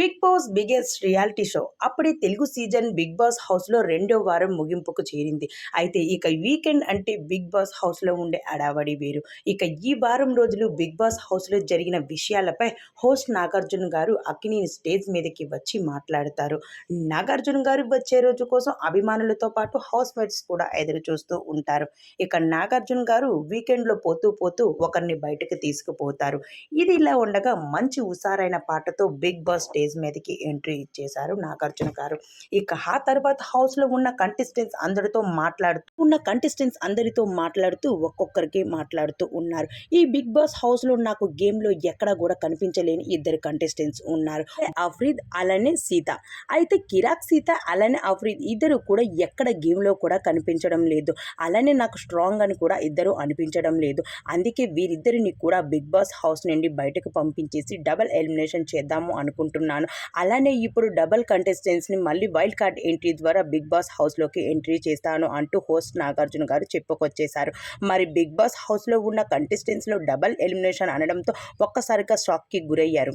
Big Boss biggest reality show. అప్పుడే Telugu season big boss హౌస్లో రెండో వారం ముగింపుకు చేరింది. అయితే ఇక వీకెండ్ అంటే బిగ్ బాస్ హౌస్లో ఉండే అడావడి వేరు. ఇక ఈ వారం రోజులు బిగ్ బాస్ హౌస్లో జరిగిన విషయాలపై హోస్ట్ నాగార్జున గారు అక్కినేని స్టేజ్ మీదకి వచ్చి మాట్లాడతారు. నాగార్జున గారు వచ్చే రోజు కోసం అభిమానులతో పాటు హౌస్ మేట్స్ కూడా ఎదురు చూస్తూ ఉంటారు. ఇక నాగార్జున గారు వీకెండ్లో పోతూ పోతూ ఒకరిని బయటకు తీసుకుపోతారు. ఇది ఇలా ఉండగా మంచి హుషారైన పాటతో బిగ్ బాస్ స్టేజ్ మీదకి ఎంట్రీ ఇచ్చేశారు నాగార్జున గారు. ఇక ఆ తర్వాత హౌస్లో ఉన్న కంటెస్టెంట్స్ అందరితో మాట్లాడుతూ ఉన్న కంటెస్టెంట్స్ అందరితో మాట్లాడుతూ ఒక్కొక్కరికి మాట్లాడుతూ ఉన్నారు. ఈ బిగ్ బాస్ హౌస్లో నాకు గేమ్లో ఎక్కడా కూడా కనిపించలేని ఇద్దరు కంటెస్టెంట్స్ ఉన్నారు. అఫ్రీద్ అలానే సీత. అయితే కిరాక్ సీత అలానే అఫ్రీద్ ఇద్దరు కూడా ఎక్కడ గేమ్లో కూడా కనిపించడం లేదు. అలానే నాకు స్ట్రాంగ్ అని కూడా ఇద్దరు అనిపించడం లేదు. అందుకే వీరిద్దరిని కూడా బిగ్ బాస్ హౌస్ నుండి బయటకు పంపించేసి డబల్ ఎలిమినేషన్ చేద్దాము అనుకుంటున్నాను. అనుకుంటున్నాను అలానే ఇప్పుడు డబల్ కంటెస్టెంట్స్ని మళ్ళీ వైల్డ్ కార్డ్ ఎంట్రీ ద్వారా బిగ్ బాస్ హౌస్లోకి ఎంట్రీ చేస్తాను అంటూ హోస్ట్ నాగార్జున గారు చెప్పుకొచ్చేశారు. మరి బిగ్ బాస్ హౌస్లో ఉన్న కంటెస్టెంట్స్లో డబల్ ఎలిమినేషన్ అనడంతో ఒక్కసారిగా షాక్కి గురయ్యారు.